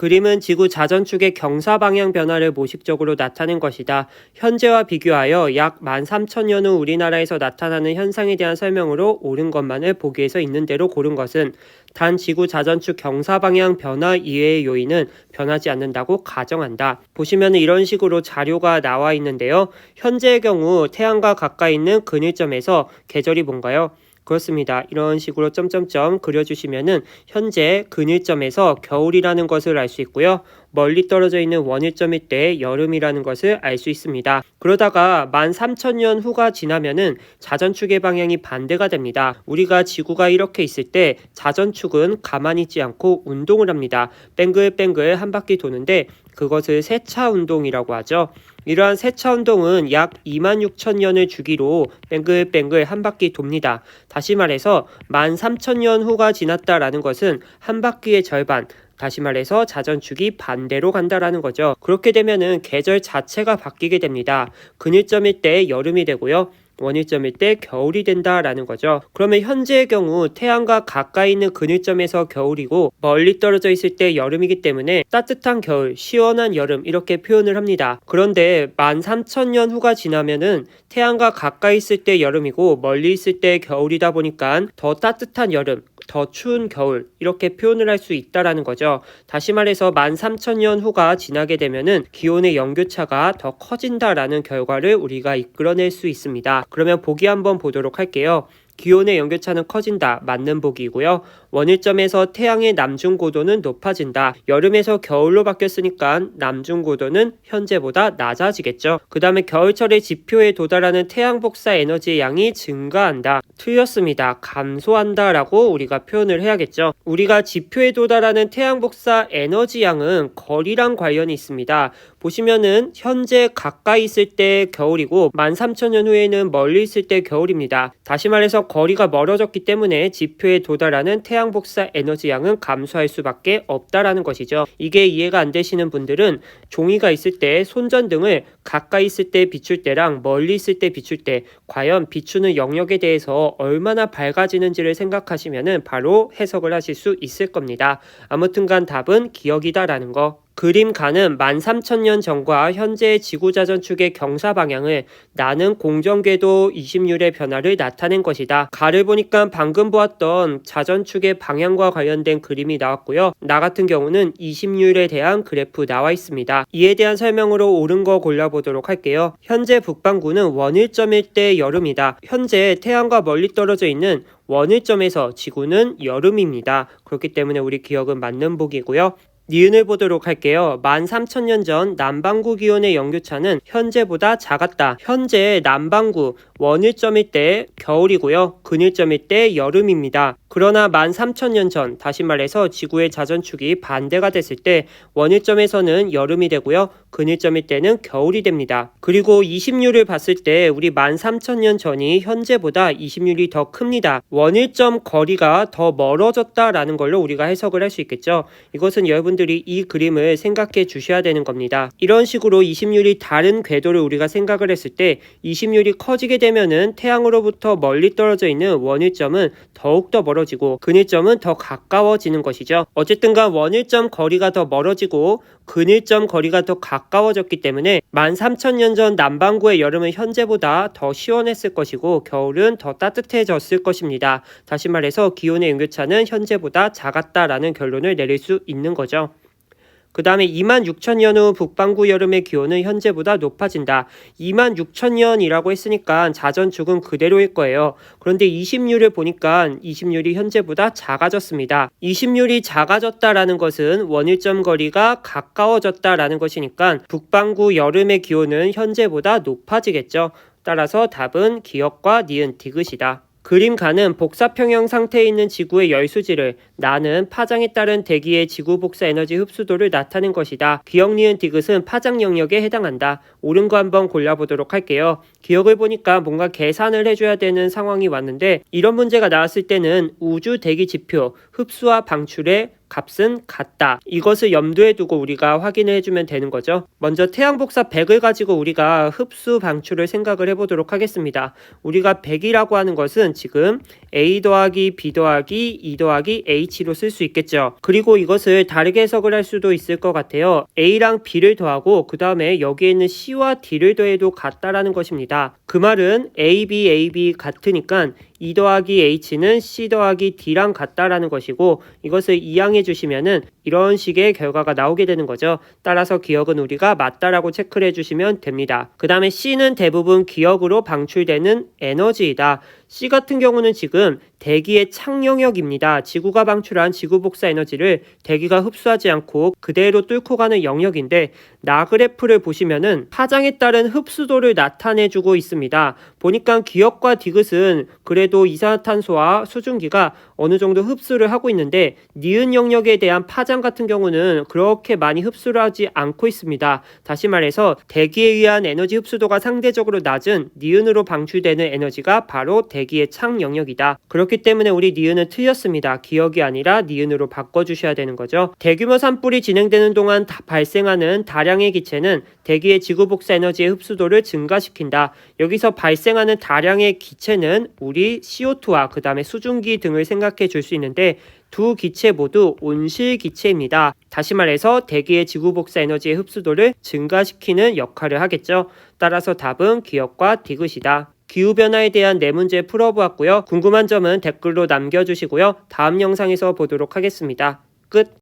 그림은 지구 자전축의 경사 방향 변화를 모식적으로 나타낸 것이다. 현재와 비교하여 약 13,000년 후 우리나라에서 나타나는 현상에 대한 설명으로 옳은 것만을 보기에서 있는 대로 고른 것은 단 지구 자전축 경사 방향 변화 이외의 요인은 변하지 않는다고 가정한다. 보시면 이런 식으로 자료가 나와 있는데요. 현재의 경우 태양과 가까이 있는 근일점에서 계절이 뭔가요? 그렇습니다. 이런 식으로 점점점 그려주시면은 현재 근일점에서 겨울이라는 것을 알 수 있고요. 멀리 떨어져 있는 원일점일 때 여름이라는 것을 알 수 있습니다. 그러다가 13,000년 후가 지나면은 자전축의 방향이 반대가 됩니다. 우리가 지구가 이렇게 있을 때 자전축은 가만히 있지 않고 운동을 합니다. 뱅글뱅글 한 바퀴 도는데 그것을 세차 운동이라고 하죠. 이러한 세차 운동은 약 2만 6천 년을 주기로 뱅글뱅글 한 바퀴 돕니다. 다시 말해서 1만 3천 년 후가 지났다라는 것은 한 바퀴의 절반, 다시 말해서 자전축이 반대로 간다라는 거죠. 그렇게 되면은 계절 자체가 바뀌게 됩니다. 근일점일 때 여름이 되고요. 원일점일 때 겨울이 된다라는 거죠. 그러면 현재의 경우 태양과 가까이 있는 근일점에서 겨울이고 멀리 떨어져 있을 때 여름이기 때문에 따뜻한 겨울, 시원한 여름 이렇게 표현을 합니다. 그런데 13,000년 후가 지나면은 태양과 가까이 있을 때 여름이고 멀리 있을 때 겨울이다 보니까 더 따뜻한 여름, 더 추운 겨울 이렇게 표현을 할 수 있다라는 거죠. 다시 말해서 13,000년 후가 지나게 되면은 기온의 연교차가 더 커진다라는 결과를 우리가 이끌어낼 수 있습니다. 그러면 보기 한번 보도록 할게요. 기온의 연교차는 커진다. 맞는 보기이고요. 원일점에서 태양의 남중 고도는 높아진다. 여름에서 겨울로 바뀌었으니까 남중 고도는 현재보다 낮아지겠죠. 그 다음에 겨울철의 지표에 도달하는 태양 복사 에너지의 양이 증가한다. 틀렸습니다. 감소한다 라고 우리가 표현을 해야겠죠. 우리가 지표에 도달하는 태양 복사 에너지 양은 거리랑 관련이 있습니다. 보시면은 현재 가까이 있을 때 겨울이고 13,000년 후에는 멀리 있을 때 겨울입니다. 다시 말해서 거리가 멀어졌기 때문에 지표에 도달하는 태양 복사 에너지 양은 감소할 수밖에 없다라는 것이죠. 이게 이해가 안 되시는 분들은 종이가 있을 때 손전등을 가까이 있을 때 비출 때랑 멀리 있을 때 비출 때 과연 비추는 영역에 대해서 얼마나 밝아지는지를 생각하시면은 바로 해석을 하실 수 있을 겁니다. 아무튼간 답은 기억이다라는 거. 그림가는 13,000년 전과 현재의 지구자전 축의 경사 방향을 나는 공정궤도 20률의 변화를 나타낸 것이다. 가를 보니까 방금 보았던 자전 축의 방향과 관련된 그림이 나왔고요. 나 같은 경우는 20률에 대한 그래프 나와 있습니다. 이에 대한 설명으로 옳은 거 골라보도록 할게요. 현재 북반구는 원일점일 때 여름이다. 현재 태양과 멀리 떨어져 있는 원일점에서 지구는 여름입니다. 그렇기 때문에 우리 기억은 맞는 보기고요. 니은을 보도록 할게요. 13,000년 전 남반구 기온의 연교차는 현재보다 작았다. 현재 남반구 원일점일 때 겨울이고요. 근일점일 때 여름입니다. 그러나 13,000년 전, 다시 말해서 지구의 자전축이 반대가 됐을 때 원일점에서는 여름이 되고요. 근일점일 때는 겨울이 됩니다. 그리고 20률을 봤을 때 우리 13,000년 전이 현재보다 20률이 더 큽니다. 원일점 거리가 더 멀어졌다라는 걸로 우리가 해석을 할 수 있겠죠. 이것은 여러분들이 이 그림을 생각해 주셔야 되는 겁니다. 이런 식으로 20률이 다른 궤도를 우리가 생각을 했을 때 20률이 커지게 되면은 태양으로부터 멀리 떨어져 있는 원일점은 더욱더 멀어 지고 근일점은 더 가까워지는 것이죠. 어쨌든간 원일점 거리가 더 멀어지고 근일점 거리가 더 가까워졌기 때문에 13,000년 전 남반구의 여름은 현재보다 더 시원했을 것이고 겨울은 더 따뜻해졌을 것입니다. 다시 말해서 기온의 연교차는 현재보다 작았다라는 결론을 내릴 수 있는 거죠. 그 다음에 2만 6천 년 후 북반구 여름의 기온은 현재보다 높아진다. 2만 6천 년이라고 했으니까 자전축은 그대로일 거예요. 그런데 20률을 보니까 20률이 현재보다 작아졌습니다. 20률이 작아졌다라는 것은 원일점 거리가 가까워졌다라는 것이니까 북반구 여름의 기온은 현재보다 높아지겠죠. 따라서 답은 기억과 니은 디귿이다. 그림가는 복사평형 상태에 있는 지구의 열수지를 나는 파장에 따른 대기의 지구 복사 에너지 흡수도를 나타낸 것이다. 기억 니은 디귿은 파장 영역에 해당한다. 옳은 거 한번 골라보도록 할게요. 기억을 보니까 뭔가 계산을 해줘야 되는 상황이 왔는데 이런 문제가 나왔을 때는 우주 대기 지표 흡수와 방출의 값은 같다. 이것을 염두에 두고 우리가 확인을 해주면 되는 거죠. 먼저 태양복사 100을 가지고 우리가 흡수 방출을 생각을 해보도록 하겠습니다. 우리가 100이라고 하는 것은 지금 A 더하기 B 더하기 E 더하기 H로 쓸 수 있겠죠. 그리고 이것을 다르게 해석을 할 수도 있을 것 같아요. A랑 B를 더하고 그 다음에 여기에 있는 C와 D를 더해도 같다라는 것입니다. 그 말은 A, B, A, B 같으니까 E 더하기 H는 C 더하기 D랑 같다라는 것이고 이것을 이항해 주시면은 이런 식의 결과가 나오게 되는 거죠. 따라서 기억은 우리가 맞다라고 체크를 해주시면 됩니다. 그 다음에 C는 대부분 기억으로 방출되는 에너지이다. C 같은 경우는 지금 대기의 창 영역입니다. 지구가 방출한 지구 복사 에너지를 대기가 흡수하지 않고 그대로 뚫고 가는 영역인데 나 그래프를 보시면은 파장에 따른 흡수도를 나타내주고 있습니다. 보니까 기억과 디귿은 그래도 이산화탄소와 수증기가 어느 정도 흡수를 하고 있는데 니은 영역에 대한 파장 같은 경우는 그렇게 많이 흡수를 하지 않고 있습니다. 다시 말해서 대기에 의한 에너지 흡수도가 상대적으로 낮은 니은으로 방출되는 에너지가 바로 대 기의 창 영역이다. 그렇기 때문에 우리 니은은 틀렸습니다. 기억이 아니라 니은으로 바꿔주셔야 되는 거죠. 대규모 산불이 진행되는 동안 다 발생하는 다량의 기체는 대기의 지구 복사 에너지의 흡수도를 증가시킨다. 여기서 발생하는 다량의 기체는 우리 CO2와 그 다음에 수증기 등을 생각해 줄 수 있는데 두 기체 모두 온실 기체입니다. 다시 말해서 대기의 지구 복사 에너지의 흡수도를 증가시키는 역할을 하겠죠. 따라서 답은 기억과 디귿이다. 기후변화에 대한 네 문제 풀어보았고요. 궁금한 점은 댓글로 남겨주시고요. 다음 영상에서 보도록 하겠습니다. 끝.